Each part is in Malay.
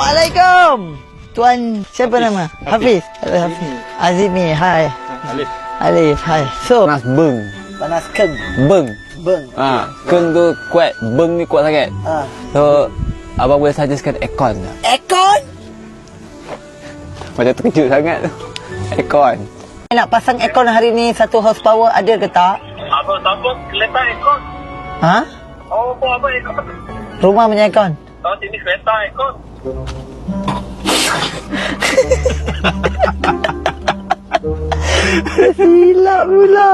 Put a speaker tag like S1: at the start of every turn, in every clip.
S1: Assalamualaikum. Tuan siapa nama? Hafiz. Hafiz. Azimi. Hai.
S2: Alif.
S1: Alif. Hai. So,
S3: Panas beng.
S1: panas keng.
S3: Beng.
S1: Beng.
S3: Ha, keng tu kuat, beng ni kuat sangat.
S1: Ah.
S3: So, abang boleh suggestkan aircon tak?
S1: Aircon.
S3: Macam terkejut sangat tu. Aircon.
S1: Nak pasang aircon hari ni satu horsepower ada ke tak?
S4: Abang sambung kereta ekor.
S1: Ha?
S4: Oh, apa apa ekor?
S1: Rumah punya aircon.
S4: Kau sini kereta ekor.
S1: Nasila, wala.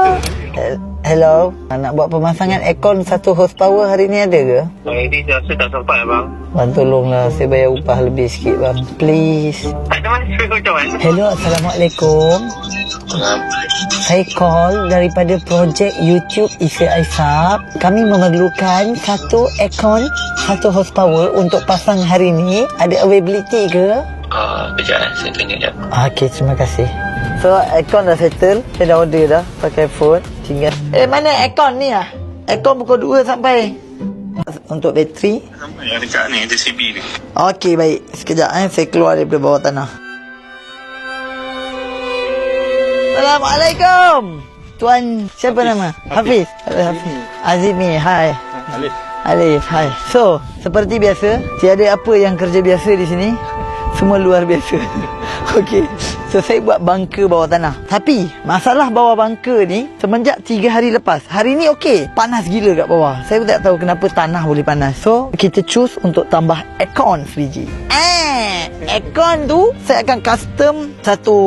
S1: Hello. Nak buat pemasangan aircon satu horsepower hari ni ada ke?
S4: Hari ni saya rasa tak sempat abang.
S1: Bang tolonglah saya bayar upah lebih sikit bang. Please.
S4: Tak ada mana saya macam mana?
S1: Hello, Assalamualaikum. Saya call daripada projek YouTube Isi Aisap. Kami memerlukan satu aircon, satu horsepower untuk pasang hari ni. Ada availability ke?
S4: Ah, kejap eh. Saya tanya sekejap.
S1: Okey, terima kasih. So, aircon dah settle. Saya dah order dah pakai phone. Tinggal. Eh, mana aircon ni ah? Aircon pukul 2 sampai. Untuk bateri.
S4: Yang dekat ni, JCB ni.
S1: Okey, baik. Sekejap eh. Saya keluar daripada bawah tanah. Assalamualaikum. Tuan siapa nama? Hafiz. Hafiz. Azimi. Hai.
S2: Alif.
S1: Alif. Hai. So, seperti biasa, tiada apa yang kerja biasa di sini. Semua luar biasa. Okey. So, saya buat bangka bawah tanah. Tapi, masalah bawah bangka ni, semenjak tiga hari lepas. Hari ni okey. Panas gila kat bawah. Saya pun tak tahu kenapa tanah boleh panas. So, kita choose untuk tambah aircon sebiji. Eh, aircon tu, saya akan custom satu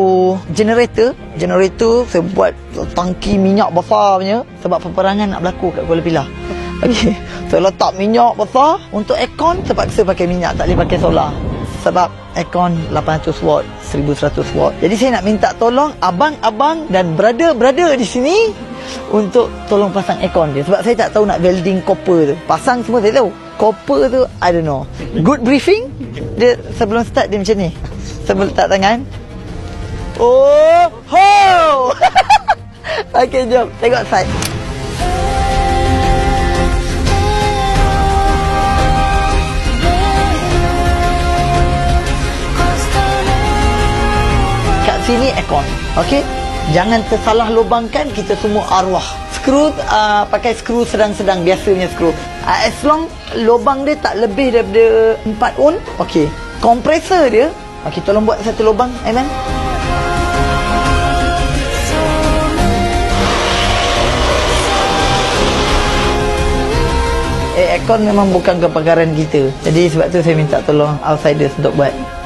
S1: generator. Generator, saya buat tangki minyak besar punya. Sebab peperangan nak berlaku kat Kuala Pilah. Okey. Saya letak minyak besar. Untuk aircon, terpaksa pakai minyak. Tak boleh pakai solar sebab aircon 800 watt 1100 watt. Jadi saya nak minta tolong abang-abang dan brother-brother di sini untuk tolong pasang aircon dia. Sebab saya tak tahu nak welding copper tu. Pasang semua saya tahu. Copper tu I don't know. Good briefing? Dia sebelum start dia macam ni. Sebelum letak tangan. Oh ho! Okay jom. Tengok side sini aircon. Okey? Jangan tersalah lubangkan kita semua arwah. Skru uh, pakai skru sedang-sedang biasanya skru. Uh, as long lubang dia tak lebih daripada 4 on, okey. Kompresor dia, okey tolong buat satu lubang, Aiman. Eh, aircon memang bukan kepakaran kita. Jadi sebab tu saya minta tolong outsiders untuk buat.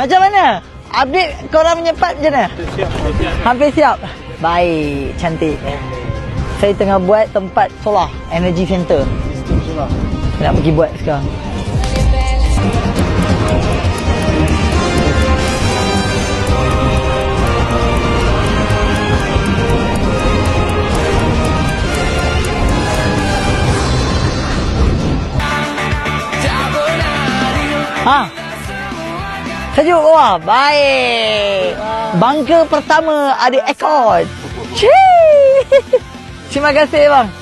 S1: Macam mana? Update korang punya part macam mana?
S2: Siap.
S1: Hampir siap? Baik, cantik. Saya tengah buat tempat solar, energy center. Nak pergi buat sekarang. Ha? Sejuk bawah. Baik. Bangka pertama ada aircon. Cii. Terima kasih bang.